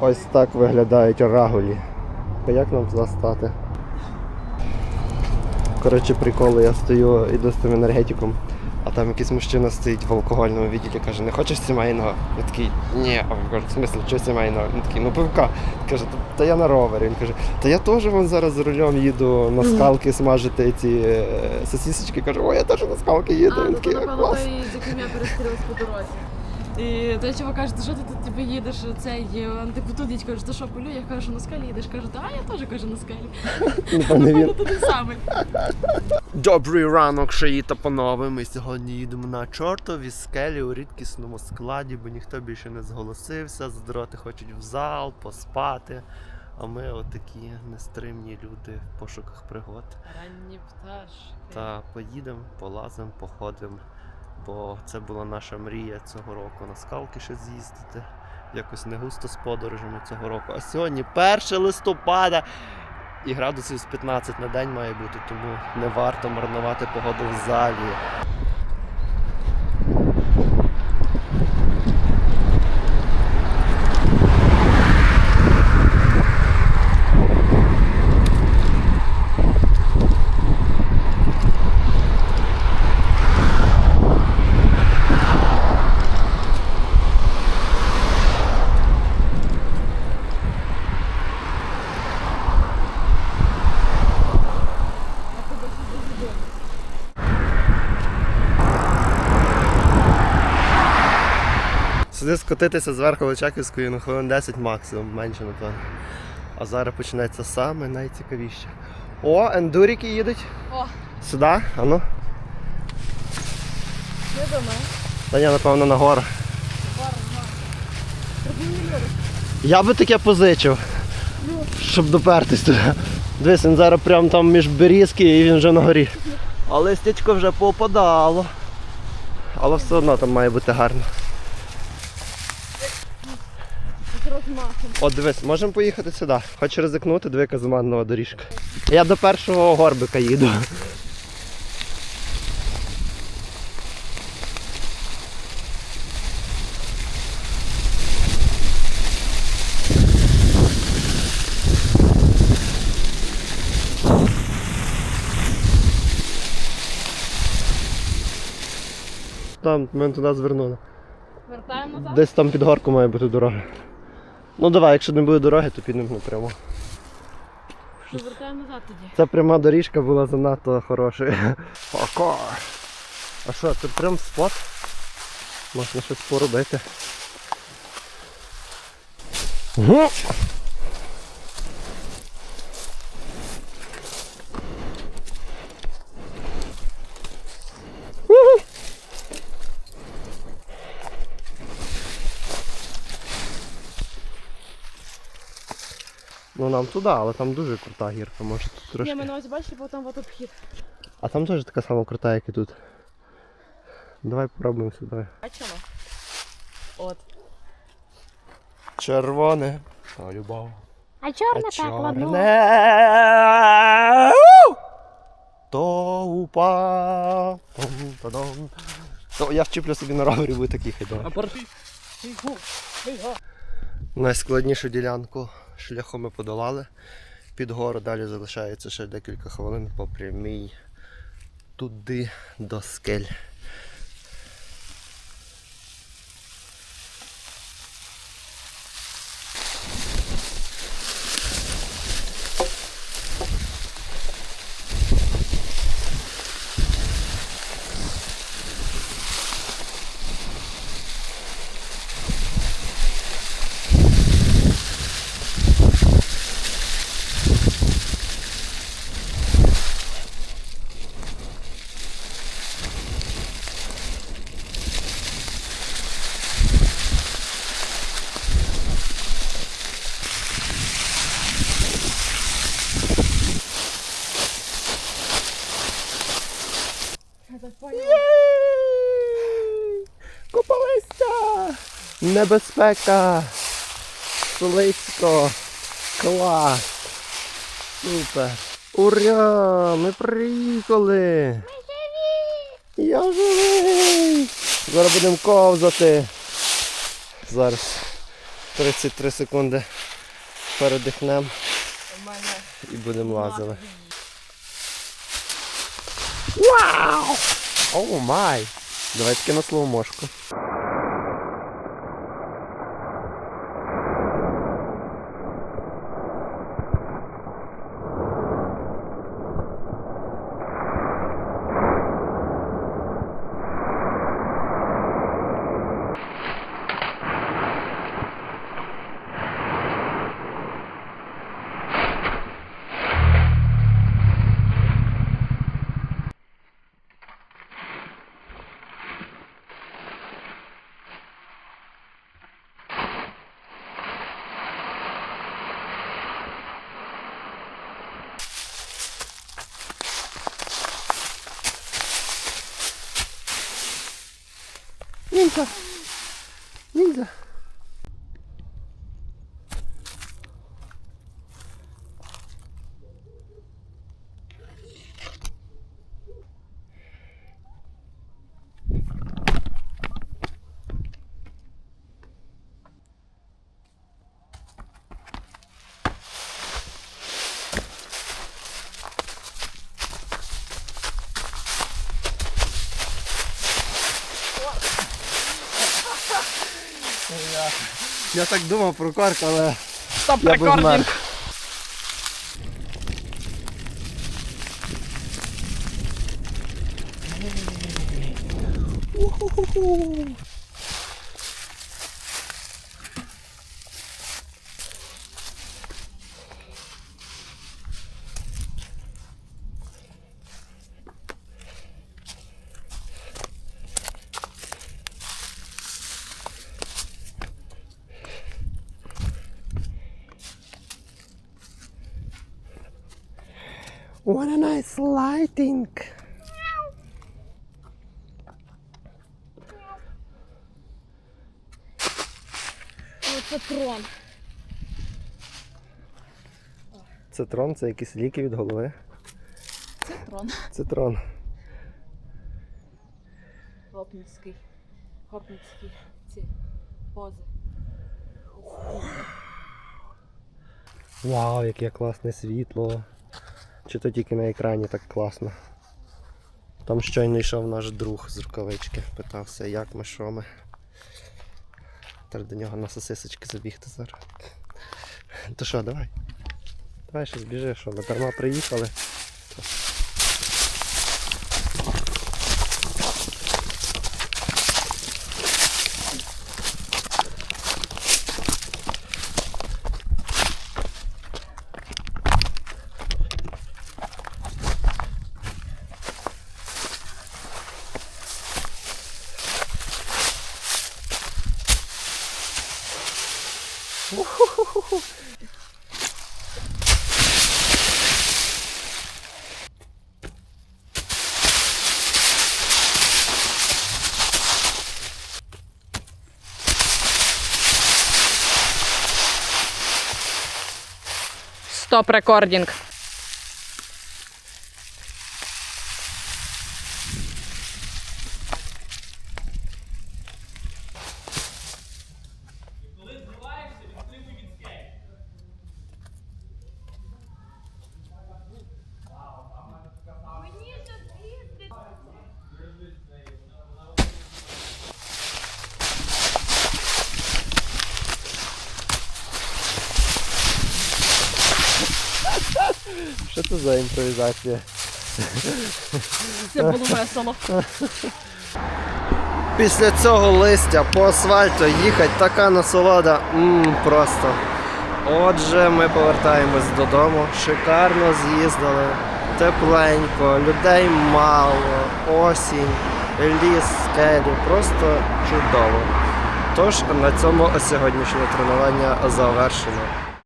Ось так виглядають рагулі. А як нам туди стати? Коротше, прикол, я стою, іду з тим енергетиком, а там якийсь мужчина стоїть в алкогольному відділі, каже, не хочеш сімейного? Я такий, ні, а він каже, в смислі, що сімейного? Він такий, ну пивка. Каже, «Та- я на ровері. Він каже, та я теж вон зараз за рулем їду на скалки смажити ці е, сосісочки. Каже, о, я теж на скалки їду. А, Він ну такий, клас. з яким я перестрілась по дорозі. І той чувак каже, що ти тут типу, їдеш цей, е, він типу тут їдь, каже, ти що полю? Я кажу, на скалі їдеш. Каже, та я теж кажу на скалі. Напевно, він. Напевно, туди самий. Добрий ранок, шиї та панове. Ми сьогодні їдемо на чортові скелі у рідкісному складі, бо ніхто більше не зголосився. Здороти хочуть в зал, поспати. А ми отакі нестримні люди в пошуках пригод. Ранні пташки. Та поїдемо, полазимо, походимо. Бо це була наша мрія цього року на скалки ще з'їздити. Якось не густо з подорожами цього року. А сьогодні 1 листопада. І градусів з 15 на день має бути, тому не варто марнувати погоду в залі. Сюди скотитися зверху Личаківської на хвилин 10 максимум, менше напевно. А зараз почнеться саме найцікавіше. О, ендуріки їдуть. О, Сюди, а ну. не до мене. Та ні, напевно, на гору. Люди. Я би таке позичив, щоб допертись туди. Дивись, він зараз прямо там між берізки і він вже на горі. А листячко вже попадало. Але все одно там має бути гарно. З розмахом. От дивись, можемо поїхати сюди. Хочу ризикнути, диви, яка зманова доріжка. Я до першого горбика їду. Там, ми туди звернули. Вертаємо назад. Десь там під горку має бути дорога. Ну давай, якщо не буде дороги, то підемо напряму. Ми вертаємо назад тоді. Ця пряма доріжка була занадто хорошою. Паркор. А що, це прям спот? Можна щось поробити. Гу! Ну нам туди, але там дуже крута гірка, може тут трошки. Ні, ми на увазі бачите, бо там от обхід. А там теж така сама крута, як і тут. Давай попробуємо сюди. Бачимо? От. Червоне. А любов. А чорна так ладно. чорне. То упав. Том-та-дом. Ну, я вчіплю собі на ровері, буде такий хай А порти. Найскладнішу ділянку шляхом ми подолали. Під гору далі залишається ще декілька хвилин по прямій туди до скель. Небезпека! Солицько! Клас! Супер! Ура! Ми приїхали! Ми живі! Я живий! Зараз будемо ковзати. Зараз 33 секунди передихнемо і будемо лазити. Вау! О май! Давай таки на слово мошку. Ніндзя! Ніндзя! Я так думав про корк, але стоп я був мер. What a nice lighting! Оце трон. Цитрон це якісь ліки від голови. Це трон. Цитрон. Гопницький. Гопницькі ці пози. Вау, яке класне світло. Чи то тільки на екрані так класно. Там щойно йшов наш друг з рукавички, питався, як ми, що ми. Треба до нього на сосисочки забігти зараз. То що, давай. Давай ще збіжи, що ми дарма приїхали. Стоп рекордінг. Що це за імпровізація? Це було весело. Після цього листя по асфальту їхати така насолода. Мм, просто. Отже, ми повертаємось додому. Шикарно з'їздили, тепленько, людей мало, осінь, ліс, скелі. Просто чудово. Тож на цьому сьогоднішнє тренування завершено.